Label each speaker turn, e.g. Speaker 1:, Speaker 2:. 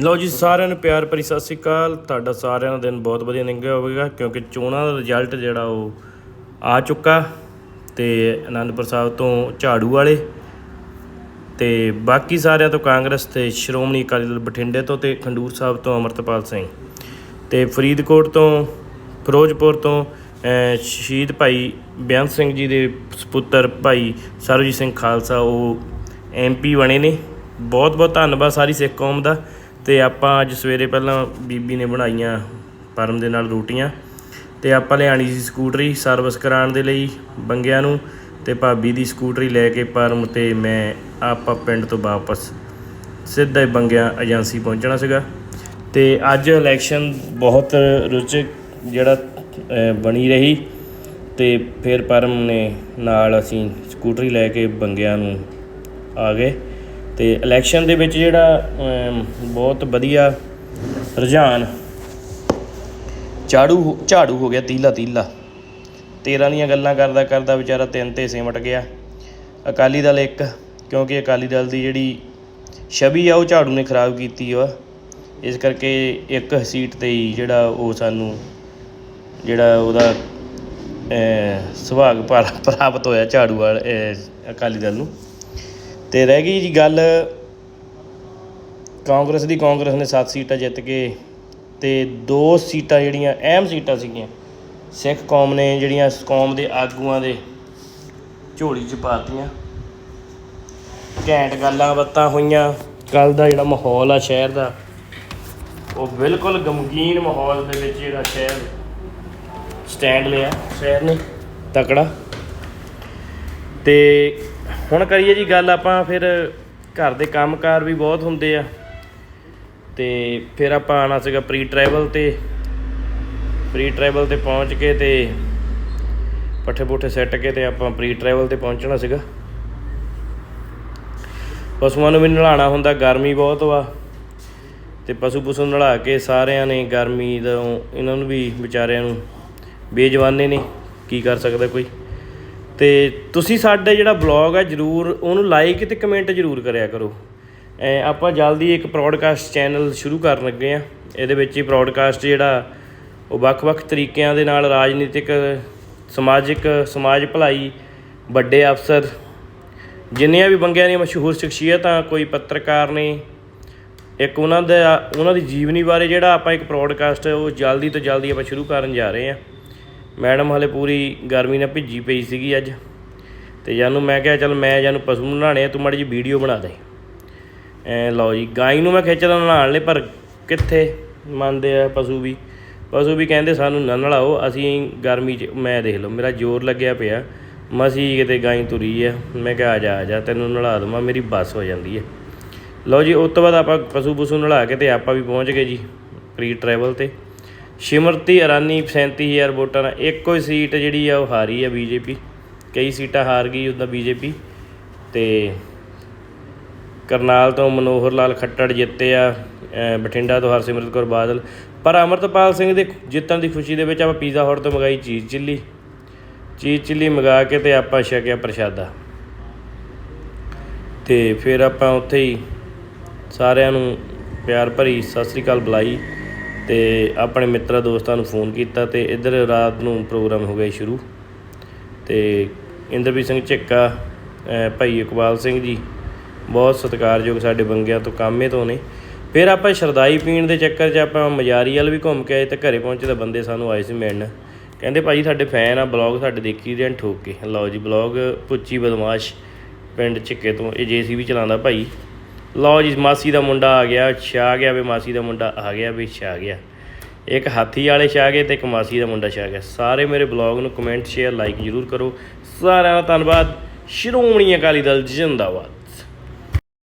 Speaker 1: ਲਓ ਜੀ, ਸਾਰਿਆਂ ਨੂੰ ਪਿਆਰ ਭਰੀ ਸਤਿ ਸ੍ਰੀ ਅਕਾਲ। ਤੁਹਾਡਾ ਸਾਰਿਆਂ ਦਾ ਦਿਨ ਬਹੁਤ ਵਧੀਆ ਲੰਘਿਆ ਹੋਵੇਗਾ, ਕਿਉਂਕਿ ਚੋਣਾਂ ਦਾ ਰਿਜ਼ਲਟ ਜਿਹੜਾ ਉਹ ਆ ਚੁੱਕਾ ਤੇ ਆਨੰਦਪੁਰ ਸਾਹਿਬ ਤੋਂ ਝਾੜੂ ਵਾਲੇ ਤੇ ਬਾਕੀ ਸਾਰਿਆਂ ਤੋਂ ਕਾਂਗਰਸ ਤੇ ਸ਼੍ਰੋਮਣੀ ਅਕਾਲੀ ਦਲ ਬਠਿੰਡੇ ਤੋਂ ਤੇ ਖੰਡੂਰ ਸਾਹਿਬ ਤੋਂ ਅਮਰਤਪਾਲ ਸਿੰਘ ਤੇ ਫਰੀਦਕੋਟ ਤੋਂ, ਫਿਰੋਜ਼ਪੁਰ ਤੋਂ ਸ਼ਹੀਦ ਭਾਈ ਬੇਅੰਤ ਸਿੰਘ ਜੀ ਦੇ ਸੁਪੁੱਤਰ ਭਾਈ ਸਰਬਜੀਤ ਸਿੰਘ ਖਾਲਸਾ, ਉਹ ਐਮਪੀ ਬਣੇ ਨੇ। ਬਹੁਤ ਬਹੁਤ ਧੰਨਵਾਦ ਸਾਰੀ ਸਿੱਖ ਕੌਮ ਦਾ। ਤੇ ਆਪਾਂ ਅੱਜ ਸਵੇਰੇ ਪਹਿਲਾਂ ਬੀਬੀ ਨੇ ਬਣਾਈਆਂ ਪਰਮ ਦੇ ਨਾਲ ਰੋਟੀਆਂ ਤੇ ਆਪਾਂ ਲਿਆਣੀ ਸੀ ਸਕੂਟਰੀ ਸਰਵਿਸ ਕਰਾਉਣ ਦੇ ਲਈ ਬੰਗਿਆਂ ਨੂੰ ਤੇ ਭਾਬੀ ਦੀ ਸਕੂਟਰੀ ਲੈ ਕੇ ਪਰਮ ਤੇ ਮੈਂ ਆਪਾਂ ਪਿੰਡ ਤੋਂ ਵਾਪਸ ਸਿੱਧਾ ਹੀ ਬੰਗਿਆਂ ਏਜੰਸੀ ਪਹੁੰਚਣਾ ਸੀਗਾ। ਤੇ ਅੱਜ ਇਲੈਕਸ਼ਨ ਬਹੁਤ ਰੁਚਕ ਜਿਹੜਾ ਬਣੀ ਰਹੀ ਤੇ ਫਿਰ ਪਰਮ ਨੇ ਨਾਲ ਅਸੀਂ ਸਕੂਟਰੀ ਲੈ ਕੇ ਬੰਗਿਆਂ ਨੂੰ ਆ ਗਏ। ਤੇ ਇਲੈਕਸ਼ਨ ਦੇ ਵਿੱਚ ਜਿਹੜਾ ਬਹੁਤ ਵਧੀਆ ਰੁਝਾਨ ਝਾੜੂ ਝਾੜੂ ਹੋ ਗਿਆ ਤੀਲਾ ਤੀਲਾ। 13 ਦੀਆਂ ਗੱਲਾਂ ਕਰਦਾ ਕਰਦਾ ਵਿਚਾਰਾ ਤਿੰਨ ਤੇ ਸਿਮਟ ਗਿਆ। ਅਕਾਲੀ ਦਲ ਇੱਕ, ਕਿਉਂਕਿ ਅਕਾਲੀ ਦਲ ਦੀ ਜਿਹੜੀ ਛਵੀ ਆ, ਉਹ ਝਾੜੂ ਨੇ ਖਰਾਬ ਕੀਤੀ ਆ। ਇਸ ਕਰਕੇ ਇੱਕ ਸੀਟ ਤੇ ਹੀ ਜਿਹੜਾ ਉਹ ਸਾਨੂੰ ਜਿਹੜਾ ਉਹਦਾ ਸੁਭਾਗ ਪ੍ਰਾ- ਪ੍ਰਾਪਤ ਹੋਇਆ ਝਾੜੂ ਵਾਲ ਅਕਾਲੀ ਦਲ ਨੂੰ। ਤੇ ਰਹਿ ਗਈ ਜੀ ਗੱਲ। ਕਾਂਗਰਸ ਦੀ ਕਾਂਗਰਸ ਨੇ 7 ਸੀਟਾਂ ਜਿੱਤ ਕੇ ਤੇ ਦੋ ਸੀਟਾਂ ਜਿਹੜੀਆਂ ਅਹਿਮ ਸੀਟਾਂ ਸੀਗੀਆਂ। ਸਿੱਖ ਕੌਮ ਨੇ ਜਿਹੜੀਆਂ ਕੌਮ ਦੇ ਆਗੂਆਂ ਦੇ ਝੋਲੀ 'ਚ ਪਾਤੀਆਂ। ਘੈਂਟ ਗੱਲਾਂ ਬਾਤਾਂ ਹੋਈਆਂ। ਕੱਲ ਦਾ ਜਿਹੜਾ ਮਾਹੌਲ ਆ ਸ਼ਹਿਰ ਦਾ, ਉਹ ਬਿਲਕੁਲ ਗਮਗੀਨ ਮਾਹੌਲ ਦੇ ਵਿੱਚ ਜਿਹੜਾ ਸ਼ਹਿਰ ਸਟੈਂਡ ਲਿਆ। ਸ਼ਹਿਰ ਨੇ ਤਕੜਾ। ਤੇ ਹੁਣ ਕਰੀਏ ਜੀ ਗੱਲ ਆਪਾਂ ਫਿਰ ਘਰ ਦੇ ਕੰਮਕਾਰ ਵੀ ਬਹੁਤ ਹੁੰਦੇ ਆ। ਤੇ ਫਿਰ ਆਪਾਂ ਆਣਾ ਸੀਗਾ ਪ੍ਰੀ ਟਰੈਵਲ ਤੇ। ਪ੍ਰੀ ਟਰੈਵਲ ਤੇ ਪਹੁੰਚ ਕੇ ਤੇ ਪੱਠੇ ਪੁੱਠੇ ਸੈੱਟ ਕੇ ਤੇ ਆਪਾਂ ਪ੍ਰੀ ਟਰੈਵਲ ਤੇ ਪਹੁੰਚਣਾ ਸੀਗਾ। ਪਸ਼ੂਆਂ ਨੂੰ ਵੀ ਨਲਾਉਣਾ ਹੁੰਦਾ, ਗਰਮੀ ਬਹੁਤ ਵਾ। ਤੇ ਪਸ਼ੂ ਪਸ਼ੂ ਨਲਾ ਕੇ ਸਾਰਿਆਂ ਨੇ ਗਰਮੀ ਦਾ ਇਹਨਾਂ ਨੂੰ ਵੀ ਵਿਚਾਰਿਆਂ ਨੂੰ ਬੇਜਵਾਨੇ ਨੇ, ਕੀ ਕਰ ਸਕਦਾ ਕੋਈ। ਤੇ ਤੁਸੀਂ ਸਾਡੇ ਜਿਹੜਾ ਬਲੌਗ ਹੈ ਜਰੂਰ ਉਹਨੂੰ ਲਾਈਕ ਤੇ ਕਮੈਂਟ ਜਰੂਰ ਕਰਿਆ ਕਰੋ। ਐ ਆਪਾਂ ਜਲਦੀ ਇੱਕ ਪ੍ਰੋਡਕਾਸਟ ਚੈਨਲ ਸ਼ੁਰੂ ਕਰਨ ਲੱਗੇ ਆ। ਇਹਦੇ ਵਿੱਚ ਹੀ ਪ੍ਰੋਡਕਾਸਟ ਜਿਹੜਾ, ਉਹ ਵੱਖ-ਵੱਖ ਤਰੀਕਿਆਂ ਦੇ ਨਾਲ ਰਾਜਨੀਤਿਕ, ਸਮਾਜਿਕ, ਸਮਾਜ ਭਲਾਈ, ਵੱਡੇ ਅਫਸਰ, ਜਿੰਨੀਆਂ ਵੀ ਬੰਗਿਆਂ ਦੀਆਂ ਮਸ਼ਹੂਰ ਸ਼ਖਸੀਅਤਾਂ, ਕੋਈ ਪੱਤਰਕਾਰ ਨੇ, ਇੱਕ ਉਹਨਾਂ ਦਾ, ਉਹਨਾਂ ਦੀ ਜੀਵਨੀ ਬਾਰੇ ਜਿਹੜਾ ਆਪਾਂ ਇੱਕ ਪ੍ਰੋਡਕਾਸਟ ਉਹ ਜਲਦੀ ਤੋਂ ਜਲਦੀ ਆਪਾਂ ਸ਼ੁਰੂ ਕਰਨ ਜਾ ਰਹੇ ਹਾਂ ਮੈਡਮ ਹਲੇ ਪੂਰੀ ਗਰਮੀ ਨਾਲ ਭਿੱਜੀ ਪਈ ਸੀਗੀ ਅੱਜ। ਤੇ ਜਾਨੂੰ ਮੈਂ ਕਿਹਾ, ਚੱਲ ਮੈਂ ਜਾਨੂੰ ਪਸ਼ੂ ਨੂੰ ਨਹਾਣੇ ਆ, ਤੂੰ ਮਾੜੀ ਜੀ ਵੀਡੀਓ ਬਣਾ ਦੇ। ਐ ਲਓ ਜੀ, ਗਾਈ ਨੂੰ ਮੈਂ ਖਿੱਚਦਾ ਨਹਾਣ ਲਈ, ਪਰ ਕਿੱਥੇ ਮੰਨਦੇ ਆ ਪਸ਼ੂ ਵੀ? ਪਸ਼ੂ ਵੀ ਕਹਿੰਦੇ ਸਾਨੂੰ, ਨਾ ਨਲਾਓ ਅਸੀਂ ਗਰਮੀ 'ਚ, ਮੈਂ ਦੇਖ ਲਓ, ਮੇਰਾ ਜ਼ੋਰ ਲੱਗਿਆ ਪਿਆ। ਮਸੀ ਕਿਤੇ ਗਾਈ ਤੁਰੀ ਆ। ਮੈਂ ਕਿਹਾ, ਆ ਜਾ ਆ ਜਾ, ਤੈਨੂੰ ਨਲਾ ਦਵਾਂ, ਮੇਰੀ ਬੱਸ ਹੋ ਜਾਂਦੀ ਹੈ ਲਓ ਜੀ, ਉਸ ਤੋਂ ਬਾਅਦ ਆਪਾਂ ਪਸ਼ੂ ਪਸ਼ੂ ਨਲਾ ਕੇ ਤੇ ਆਪਾਂ ਵੀ ਪਹੁੰਚ ਗਏ ਜੀ ਪ੍ਰੀ ਟਰੈਵਲ ਤੇ। ਸਿਮਰਤੀ ਇਰਾਨੀ 37000 ਵੋਟਾਂ ਨਾਲ ਇੱਕੋ ਹੀ ਸੀਟ ਜਿਹੜੀ ਆ ਉਹ ਹਾਰੀ ਆ ਬੀਜੇਪੀ। ਕਈ ਸੀਟਾਂ ਹਾਰ ਗਈ ਉਹਦਾ ਬੀਜੇਪੀ। ਤੇ ਕਰਨਾਲ ਤੋਂ ਮਨੋਹਰ ਲਾਲ ਖੱਟੜ ਜਿੱਤੇ ਆ ਬਠਿੰਡਾ ਤੋਂ ਹਰਸਿਮਰਤ ਕੌਰ ਬਾਦਲ। ਪਰ ਅਮਰਤਪਾਲ ਸਿੰਘ ਦੇ ਜਿੱਤਣ ਦੀ ਖੁਸ਼ੀ ਦੇ ਵਿੱਚ ਆਪਾਂ ਪੀਜ਼ਾ ਹਟ ਤੋਂ ਮੰਗਾਈ ਚੀਜ਼ ਚਿੱਲੀ। ਚੀਜ਼ ਚਿੱਲੀ ਮੰਗਾ ਕੇ ਤੇ ਆਪਾਂ ਛਕਿਆ ਪ੍ਰਸ਼ਾਦਾ। ਤੇ ਫਿਰ ਆਪਾਂ ਉੱਥੇ ਹੀ ਸਾਰਿਆਂ ਨੂੰ ਪਿਆਰ ਭਰੀ ਸਤਿ ਸ੍ਰੀ ਅਕਾਲ ਬੁਲਾਈ। ਤੇ ਆਪਣੇ ਮਿੱਤਰਾਂ ਦੋਸਤਾਂ ਨੂੰ ਫੋਨ ਕੀਤਾ ਤੇ ਇੱਧਰ ਰਾਤ ਨੂੰ ਪ੍ਰੋਗਰਾਮ ਹੋ ਗਿਆ ਸ਼ੁਰੂ। ਤੇ ਇੰਦਰਪ੍ਰੀਤ ਸਿੰਘ ਝਿੱਕਾ ਭਾਈ ਇਕਬਾਲ ਸਿੰਘ ਜੀ ਬਹੁਤ ਸਤਿਕਾਰਯੋਗ ਸਾਡੇ ਬੰਗਿਆਂ ਤੋਂ, ਕਾਮੇ ਤੋਂ ਨੇ। ਫਿਰ ਆਪਾਂ ਸ਼ਰਦਾਈ ਪੀਣ ਦੇ ਚੱਕਰ 'ਚ ਆਪਾਂ ਮਜਾਰੀ ਵਾਲ ਵੀ ਘੁੰਮ ਕੇ ਆਏ ਤੇ ਘਰੇ ਪਹੁੰਚੇ ਤਾਂ ਬੰਦੇ ਸਾਨੂੰ ਆਏ ਸੀ ਮਿਲਣ। ਕਹਿੰਦੇ ਭਾਜੀ ਸਾਡੇ ਫੈਨ ਆ, ਬਲੌਗ ਸਾਡੇ ਦੇਖੀ ਦੇ ਠੋਕ। ਕੇ ਲਓ ਜੀ, ਬਲੌਗ ਪੁੱਚੀ ਬਦਮਾਸ਼ ਪਿੰਡ ਝਿੱਕੇ ਤੋਂ, ਇਹ ਜੇਸੀਬੀ ਚਲਾਉਂਦਾ ਭਾਈ। ਲਓ ਜੀ, ਮਾਸੀ ਦਾ ਮੁੰਡਾ ਆ ਗਿਆ ਛਾ ਗਿਆ ਵੀ, ਮਾਸੀ ਦਾ ਮੁੰਡਾ ਆ ਗਿਆ ਵੀ ਛਾ ਗਿਆ। ਇੱਕ ਹਾਥੀ ਵਾਲੇ ਛਾ ਗਏ ਤੇ ਇੱਕ ਮਾਸੀ ਦਾ ਮੁੰਡਾ ਛਾ ਗਿਆ। ਸਾਰੇ ਮੇਰੇ ਬਲੌਗ ਨੂੰ ਕਮੈਂਟ ਸ਼ੇਅਰ ਲਾਈਕ ਜ਼ਰੂਰ ਕਰੋ। ਸਾਰਿਆਂ ਦਾ ਧੰਨਵਾਦ। ਸ਼੍ਰੋਮਣੀ ਅਕਾਲੀ ਦਲ, ਜਿੰਦਾਬਾਦ।